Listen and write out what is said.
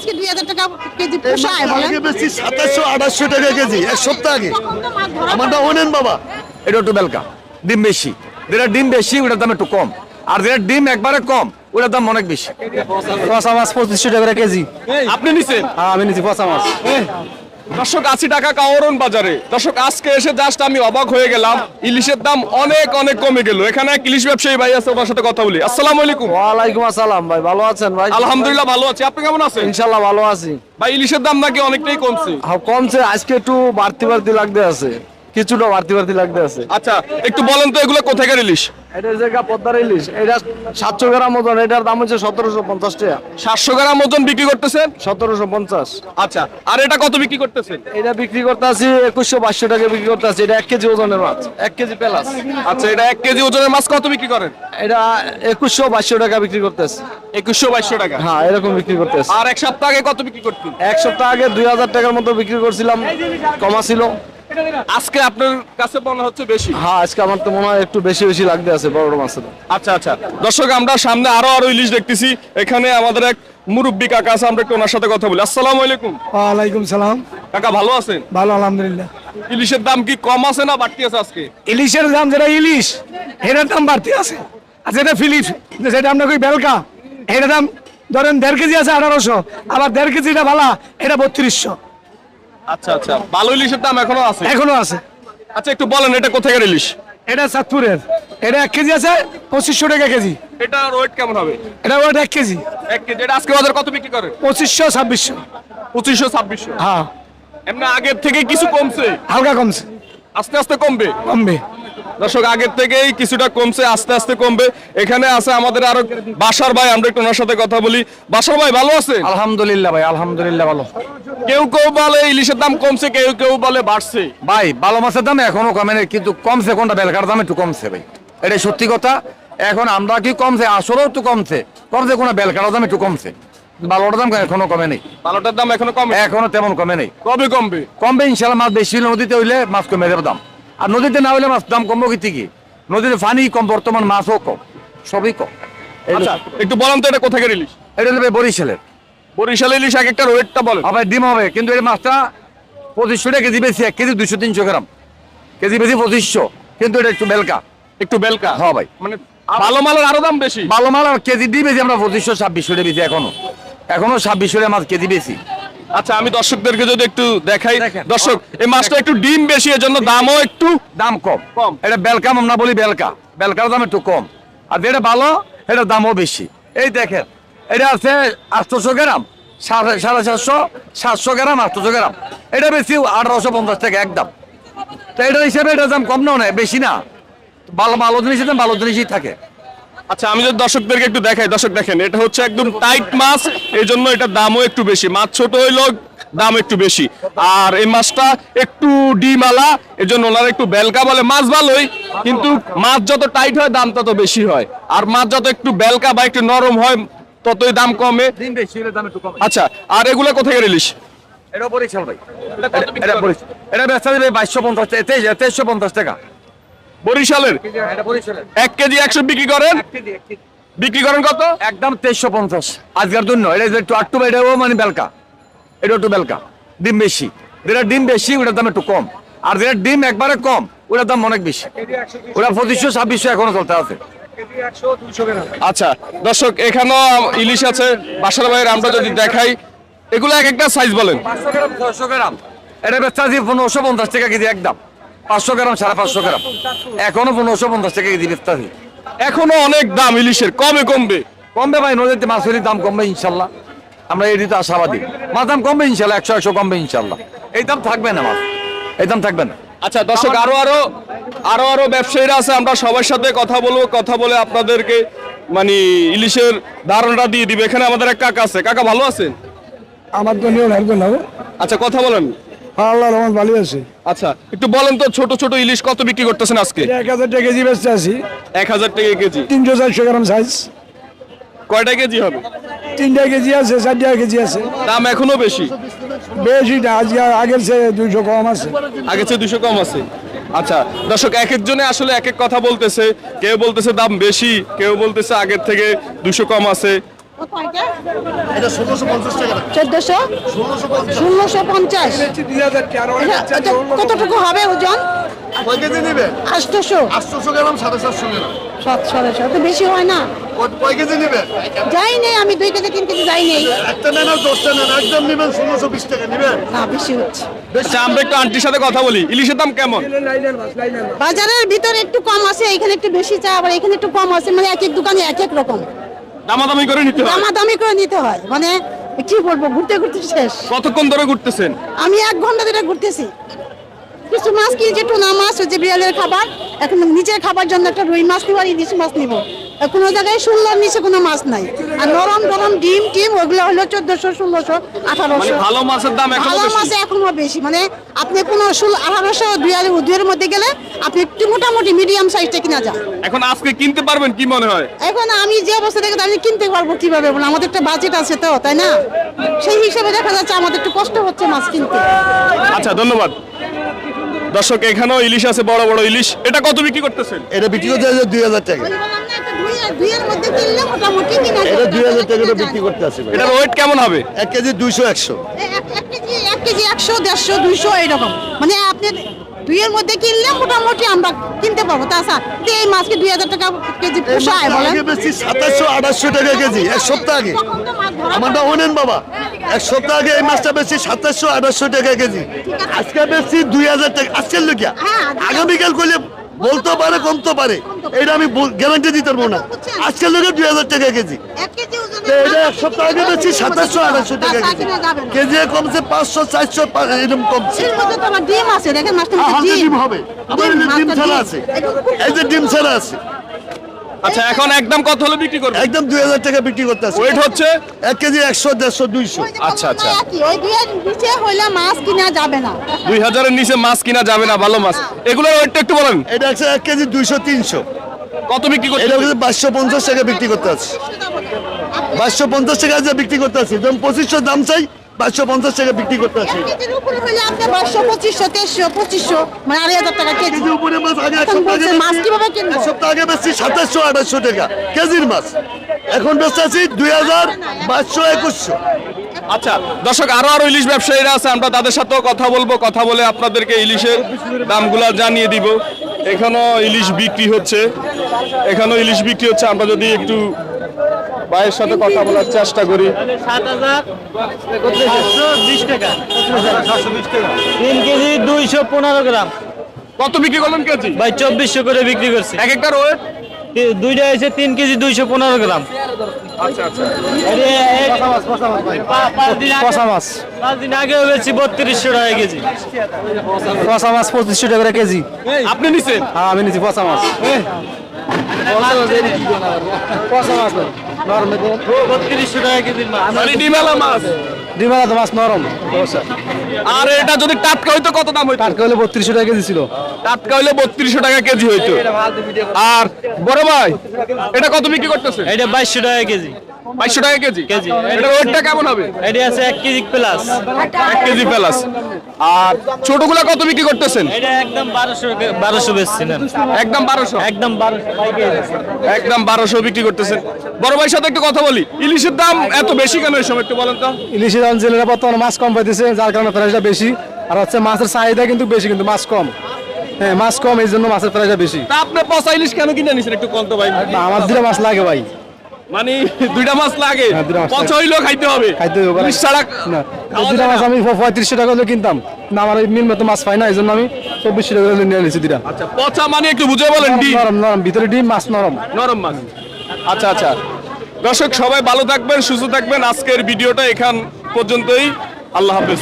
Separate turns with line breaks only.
আজকে দুই হাজার টাকা কেজি পোষায় বলেন।
বেশি সাতাশশো আঠাশশো টাকা কেজি এক সপ্তাহ আগে। আমারটা ওনেন বাবা।
এটা একটু বেলকা ডিম বেশি। যেটা ডিম বেশি ওটার দাম একটু কম। আর যেটা ডিম একবারে কম ওটার দাম অনেক বেশি।
পচা মাছ পঁচিশশো টাকা কেজি।
আপনি নিছেন?
হ্যাঁ আমি নিছি পচা মাছ।
দর্শক আশি টাকা কাওরন বাজারে। দর্শক আজকে এসে জাস্ট আমি অবাক হয়ে গেলাম। ইলিশের দাম অনেক অনেক কমে গেল। এখানে এক ইলিশ ব্যবসায়ী ভাই আছে ওনার সাথে কথা বলি। আসসালামু আলাইকুম।
ওয়ালাইকুম আসসালাম ভাই ভালো আছেন ভাই?
আলহামদুলিল্লাহ ভালো আছি। আপনি কেমন আছেন?
ইনশাল্লাহ ভালো আছি।
ভাই ইলিশের দাম নাকি অনেকটাই কমছে।
হ্যাঁ, কমছে। আজকে একটু বাড়তি বাড়তি লাগতে আছে। কিছুটা বাড়তি বাড়তি লাগতে আছে।
আচ্ছা একটু বলেন তো এগুলো কোথাকার ইলিশ?
এটা জায়গা পদ্মার ইলিশ। এটা সাতশো গ্রাম ওজন এটার দাম হচ্ছে সতেরোশো পঞ্চাশ টাকা।
সাতশো গ্রাম ওজন বিক্রি করতেছেন?
সতেরোশো পঞ্চাশ।
আচ্ছা আর এটা কত বিক্রি করতেছেন?
এটা বিক্রি করতে আছি একুশশো বাইশশো টাকা বিক্রি করতে আছি। এটা এক কেজি ওজনের মাছ এক কেজি প্লাস।
আচ্ছা এটা এক কেজি ওজনের মাছ কত বিক্রি করেন?
এটা একুশশো বাইশশো টাকা বিক্রি করতে আছি।
একুশশো বাইশশো টাকা।
হ্যাঁ এরকম বিক্রি করতে আছি।
আর এক সপ্তাহ আগে কত বিক্রি করতেন?
এক সপ্তাহ আগে দুই হাজার টাকার মতো বিক্রি করছিলাম। কমা ছিল।
আজকে আপনার কাছে মনে হচ্ছে বেশি?
হ্যাঁ আজকে আমার তো মনে হয় একটু বেশি বেশি লাগতে আছে বড় বড় মাছের
আচ্ছা আচ্ছা। দর্শক আমরা সামনে আরও আরও ইলিশ দেখতেছি। এখানে আমাদের এক মুরব্বী কাকা আছে আমরা একটু ওনার সাথে কথা বলি। আসসালামু আলাইকুম।
ওয়ালাইকুম সালাম।
কাকা ভালো আছেন?
ভালো আলহামদুলিল্লাহ।
ইলিশের দাম কি কম আছে না বাড়তি আছে আজকে?
ইলিশের দাম যেটা ইলিশ এটার দাম বাড়তি আছে। আর যেটা ফিলিপ যেটা আপনার কই বেলকা এটার দাম ধরেন দেড় কেজি আছে আঠারোশো আবার দেড় কেজিটা ভালা এটা বত্রিশশো।
আচ্ছা আচ্ছা। ভালো ইলিশের দাম এখনও আছে?
এখনও আছে।
আচ্ছা একটু বলেন এটা কোথাকার ইলিশ?
এটা চাঁদপুরের। এটা এক কেজি আছে পঁচিশশো টাকা কেজি।
এটা ওয়েট কেমন হবে?
এটা ওয়েট এক কেজি।
এক কেজি। এটা আজকে বাজার কত বিক্রি করে?
পঁচিশশো ছাব্বিশশো।
পঁচিশশো ছাব্বিশশো?
হ্যাঁ।
এমনি আগের থেকে কিছু কমছে?
হালকা কমছে।
আস্তে আস্তে কমবে?
কমবে।
দর্শক আগের থেকেই কিছুটা কমছে আস্তে আস্তে কমবে। এখানে আছে আমাদের আরও বাসার ভাই আমরা একটু ওনার সাথে কথা বলি। বাসার ভাই ভালো আছে
আলহামদুলিল্লাহ ভাই আলহামদুলিল্লাহ ভালো।
কেউ কেউ বলে ইলিশের দাম কমছে কেউ কেউ বলে বাড়ছে।
ভাই ভালো মাছের দাম এখনও কমে নেই কিন্তু কমছে কোনটা? বেলকার দাম একটু কমছে ভাই। এটা সত্যি কথা। এখন আমরা কি কমছে? আসলেও একটু কমছে। কমছে কোনো বেলকার দাম একটু কমছে। ভালোটার দাম এখনও কমে নেই।
ভালোটার দাম এখনও কমে
এখনও তেমন কমে নেই।
কবে কমবে?
কমবে ইনশাল্লাহ মাছ বেশি নদীতে হইলে মাছ কমে যাবে দাম। আর নদীতে না হলে মাছ দাম কমবো কি কি নদীতে পানি কম বর্তমান মাছও কম সবই কম।
আচ্ছা একটু বলেন তো এটা কোথাকার ইলিশ?
এটা হলো ভাই বরিশালের।
বরিশাল ইলিশ এক একটা ওয়েটটা বলেন।
আবার ডিম হবে কিন্তু এই মাছটা পঁচিশশো টাকা কেজি বেশি এক কেজি দুশো তিনশো গ্রাম। কেজি বেশি পঁচিশশো কিন্তু এটা একটু বেলকা।
একটু বেলকা?
হ্যাঁ ভাই।
মানে ভালো মালের আরও দাম বেশি?
ভালো মাল আর কেজি দিয়ে বেশি আমরা পঁচিশশো ছাব্বিশশো টাকা বেশি এখনও। এখনও ছাব্বিশশো টাকা মাছ কেজি বেশি।
আচ্ছা আমি দর্শকদেরকে যদি একটু দেখাই। দর্শক এই মাছটা একটু ডিম বেশি এর জন্য দামও একটু
দাম কম।
কম।
এটা বেলকা আমরা বলি বেলকা। বেলকার দাম একটু কম। আর যেটা ভালো এটার দামও বেশি। এই দেখেন এটা আছে আটশোশো গ্রাম। সাড়ে সাড়ে সাতশো সাতশো গ্রাম আটশোশো গ্রাম। এটা বেশি আঠারোশো পঞ্চাশ টাকা একদম। তো এটার হিসেবে এটার দাম কম না বেশি না। ভালো ভালো জিনিসের দাম ভালো জিনিসই থাকে।
আচ্ছা আমি যদি দর্শকদেরকে একটু দেখাই দর্শক দেখেন এটা হচ্ছে একদম টাইট মাছ এই জন্য এটার দামও একটু বেশি। মাছ ছোট হইলেও দাম একটু বেশি। আর এই মাছটা একটু ডিমালা এই জন্য ওনারা একটু বেলকা বলে মাছ ভালোই কিন্তু মাছ যত টাইট হয় দাম তত বেশি হয়। আর মাছ যত একটু বেলকা বা একটু নরম হয় ততই দাম কমে। আচ্ছা আর এগুলো কোথায় রিলিশ
এটা বরিশাল ভাই। এটা বেচা দেবে বাইশশো পঞ্চাশ টাকা তেইশশো পঞ্চাশ টাকা।
বরিশালের? এক কেজি একশো বিক্রি করেন? বিক্রি করেন কত?
একদম তেইশশো পঞ্চাশ। আজকের জন্য। এটা যে একটু আটটু এটাও মানে বেলকা। এটা একটু বেলকা। ডিম বেশি। যেটা ডিম বেশি ওটার দাম একটু কম। আর যেটা ডিম একবারে কম ওটার দাম অনেক বেশি। ওটা পঁচিশশো ছাব্বিশশো এখনও চলতে আছে।
আচ্ছা দর্শক এখানেও ইলিশ আছে বাসার বাইরে আমরা যদি দেখাই এগুলো এক একটা সাইজ বলেন।
এটা বেচা পনেরোশো পঞ্চাশ টাকা কেজি একদম। পাঁচশো গ্রাম সাড়ে পাঁচশো গ্রাম। এখনও পনেরোশো পঞ্চাশ টাকা কেজি বেচতে আছে
এখনও অনেক দাম ইলিশের কমে কমবে।
কমবে ভাই নদীতে মাছের দাম কমবে ইনশাল্লাহ। আমরা এই তো আশাবাদী। মাছ দাম কমবে ইনশাল্লাহ একশো একশো কমবে ইনশাল্লাহ। এই দাম থাকবে না মাছ। এই দাম থাকবে না।
আচ্ছা দর্শক আরও আরও আরও আরও ব্যবসায়ীরা আছে আমরা সবার সাথে কথা বলব কথা বলে আপনাদেরকে মানে ইলিশের ধারণাটা দিয়ে দিবে। এখানে আমাদের এক কাকা আছে। কাকা ভালো আছেন?
আমার জন্য
আচ্ছা কথা বলেন।
আল্লাহ রহমান ভালো আছে।
আচ্ছা একটু বলেন তো ছোট ছোট ইলিশ কত বিক্রি করতেছেন আজকে?
এক হাজার টাকা কেজি বেচতে আছি।
এক হাজার টাকা কেজি।
তিনশো চারশো গ্রাম সাইজ
কয়টা কেজি হবে?
তিনটা কেজি আছে চারটা কেজি আছে।
দাম এখনও বেশি?
বেশি না আজকে আগের চেয়ে দুইশো কম আছে।
আগে চেয়ে দুশো কম আছে। আচ্ছা দর্শক এক একজনে আসলে এক এক কথা বলতেছে। কেউ বলতেছে দাম বেশি কেউ বলতেছে আগের থেকে দুশো কম আছে।
চোদ্দশো?
ষোলোশো পঞ্চাশ।
কতটুকু হবে ওজন?
সাড়ে সাতশো
বেশি হয় না।
কয়- কেজি নেবেন
যাই নেই আমি দুই কেজি তিন কেজি যাই নেই।
একটা নেন আর দশটা নেন একদম নেবেন ষোলোশো বিশ টাকা নেবেন
না বেশি হচ্ছে।
আচ্ছা আমরা একটু আন্টির সাথে কথা বলি। ইলিশের দাম কেমন?
বাজারের ভিতরে একটু কম আছে এখানে একটু বেশি চা আবার এখানে একটু কম আছে মানে এক এক দোকানে এক এক রকম।
দামাদামি করে নিতে হয়।
দামাদামি করে নিতে হয়। মানে কি বলব ঘুরতে ঘুরতে শেষ।
কতক্ষণ ধরে ঘুরতেছেন?
আমি এক ঘণ্টা ধরে ঘুরতেছি। কিছু মাছ কিনছি টুনা মাছ হচ্ছে বিড়ালের খাবার। এখন নিচের খাবার জন্য একটা রুই মাছ নিব আর ইলিশ মাছ নিব। কোনো জায়গায় ষোলোর নিচে কোনো মাছ নাই। আর নরম নরম ডিম টিম ওগুলো হলো চোদ্দশো ষোলোশো
মানে
আঠারোশো
ভালো মাছের দাম
ভালো মাছ এখনও বেশি। মানে আপনি কোনো ষোলো আঠারোশো দুই হাজার দুইয়ের মধ্যে গেলে আপনি একটু মোটামুটি মিডিয়াম সাইজটা কিনা যায়
এখন আজকে কিনতে পারবেন কি মনে হয়?
এখন আমি যে অবস্থা দেখে আমি কিনতে পারব কীভাবে? বলুন আমাদের একটা বাজেট আছে তো তাই না? সেই হিসাবে দেখা যাচ্ছে আমাদের একটু কষ্ট হচ্ছে মাছ কিনতে।
আচ্ছা ধন্যবাদ। দর্শক এখানেও ইলিশ আছে বড় বড় ইলিশ। এটা কত বিক্রি করতেছেন?
এটা বিক্রি করতে দুই হাজার টাকা।
ওই বললাম না, একটা দুই- দুইয়ের মধ্যে কিনলে মোটামুটি কিনা
এটা দুই হাজার টাকা করে বিক্রি করতে আছে
এটার ওয়েট কেমন হবে?
এক কেজি দুইশো একশো।
এক- কেজি এক কেজি একশো দেড়শো দুইশো এইরকম। মানে আপনি দুইয়ের মধ্যে কিনলে মোটামুটি আমরা কিনতে পারব। তাছাড়া এই মাছকে দুই হাজার টাকা কেজি পোষায় বলেন।
আগে বেশি সাতাশশো আঠাশশো টাকা কেজি এক সপ্তাহ আগে।
মাছ
অনেন বাবা। এক সপ্তাহ আগে এই মাছটা বেশি সাতাশশো আঠাশশো টাকা কেজি। আজকে বেশি দুই হাজার টাকা। আজকের লোকিয়া
হ্যাঁ,
আগামীকাল করলে বলতে পারে কমতে পারে। এটা আমি গ্যারান্টি দিতে পারব না। আজকের লোকের দুই হাজার টাকা কেজি।
কেজি
এটা এক সপ্তাহ আগে বেশি সাতাশশো আঠাশশো টাকা কেজি। কেজি কমছে পাঁচশো চারশো এরকম কমছে।
ডিম
হবে। যে ডিম ছাড়া আছে। এই যে ডিম ছাড়া আছে।
আচ্ছা এখন একদম কত হলে বিক্রি করবেন?
একদম দুই হাজার টাকা বিক্রি করতে আছে।
ওয়েট হচ্ছে?
এক কেজি একশো দেড়শো দুইশো।
ওই যে
আচ্ছা, আচ্ছা।
ওই নিচে হইলে মাছ কিনা যাবে না।
দুই হাজারের নিচে মাছ কিনা যাবে না ভালো মাছ। এগুলোর ওয়েটটা একটু বলেন।
এটা আছে এক কেজি দুইশো তিনশো।
কত বিক্রি
এটা
করতে
হচ্ছে বাইশশো পঞ্চাশ টাকা বিক্রি করতে আছে। বাইশশো পঞ্চাশ টাকা যে বিক্রি করতে আছে। যেমন পঁচিশশো দাম চাই বাইশশো পঞ্চাশ টাকা বিক্রি করতে
কেজির উপরে বাইশশো পঁচিশশো তেইশশো পঁচিশশো মানে আড়াই হাজার টাকা কেজি।
কেজি উপরে মাছ আগে এক
এখন
সপ্তাহ আগে
বলছে মাছ কীভাবে কিনবো?
এক সপ্তাহ আগে বেশি সাতাশশো আঠাশশো টাকা। কেজির মাছ। এখন বেচতে আছি দুই হাজার বাইশশো একুশশো।
আচ্ছা দর্শক আরও আরও ইলিশ ব্যবসায়ীরা আছে আমরা তাদের সাথেও কথা বলব কথা বলে আপনাদেরকে ইলিশের দামগুলো জানিয়ে দিব। এখানেও ইলিশ বিক্রি হচ্ছে। এখানেও ইলিশ বিক্রি হচ্ছে আমরা যদি একটু ভাইয়ের সাথে কথা বলার চেষ্টা করি।
তিন কেজি দুইশো পনেরো গ্রাম
কত বিক্রি করলেন কেজি?
ভাই চব্বিশশো করে বিক্রি করছে
এক একটা ওয়েট
দুইটা এসে তিন কেজি দুইশো পনেরো গ্রাম কষা মাছ। পাঁচ দিন আগে বত্রিশশো টাকা কেজি কষা মাছ পঁচিশশো টাকা করে কেজি।
আপনি নিছেন?
হ্যাঁ আমি নিচ্ছি পচা মাছ।
আর এটা যদি টাটকা হইতো কত দাম হইতো?
টাটকা হলে বত্রিশশো টাকা কেজি ছিল।
টাটকা হলে বত্রিশশো টাকা কেজি হইতো। আর বড় ভাই এটা কত বিক্রি করতেছে?
এটা বাইশশো টাকা কেজি।
বাইশশো টাকা কেজি?
কেজি।
এটা ওয়েটটা কেমন হবে?
এটা আছে এক কেজি প্লাস।
এক কেজি প্লাস। আর ছোটগুলা কত বিক্রি করতেছেন?
এটা একদম বারোশো বারোশো বেচছি
একদম বারোশো?
একদম বারোশো।
একদম বারোশো বিক্রি করতেছেন। বড় ভাইয়ের সাথে একটু কথা বলি। ইলিশের দাম এত বেশি কেন এই সময় একটু বলেন তো?
ইলিশের দাম জেলেরা বর্তমানে মাছ কম পাইতেছে যার কারণে প্রাইসটা বেশি। আর হচ্ছে মাছের চাহিদা কিন্তু বেশি কিন্তু মাছ কম। হ্যাঁ মাছ কম এই জন্য মাছের প্রাইসটা বেশি।
তা আপনি পচা ইলিশ কেন কিনে নিছেন একটু কন্ত ভাই।
না, আমার দুটো মাছ লাগে ভাই।
মানে দুইটা মাছ লাগে।
হ্যাঁ, দুইটা
পচা হইলেও খাইতে হবে।
খাইতে হবে দুটা
যায়
মাছ আমি পঁয়ত্রিশশো টাকা হলে কিনতাম। না আমার মিল মতো মাছ পাই না এই জন্য আমি চব্বিশশো টাকা হলে নিয়ে নিয়েছি
আচ্ছা পচা মানে একটু বুঝে বলেন ডিম।
নরম নরম ভিতরে ডিম মাছ নরম।
নরম মাছ। আচ্ছা আচ্ছা। দর্শক সবাই ভালো থাকবেন সুস্থ থাকবেন। আজকের ভিডিওটা এখান পর্যন্তই। আল্লাহ হাফেজ।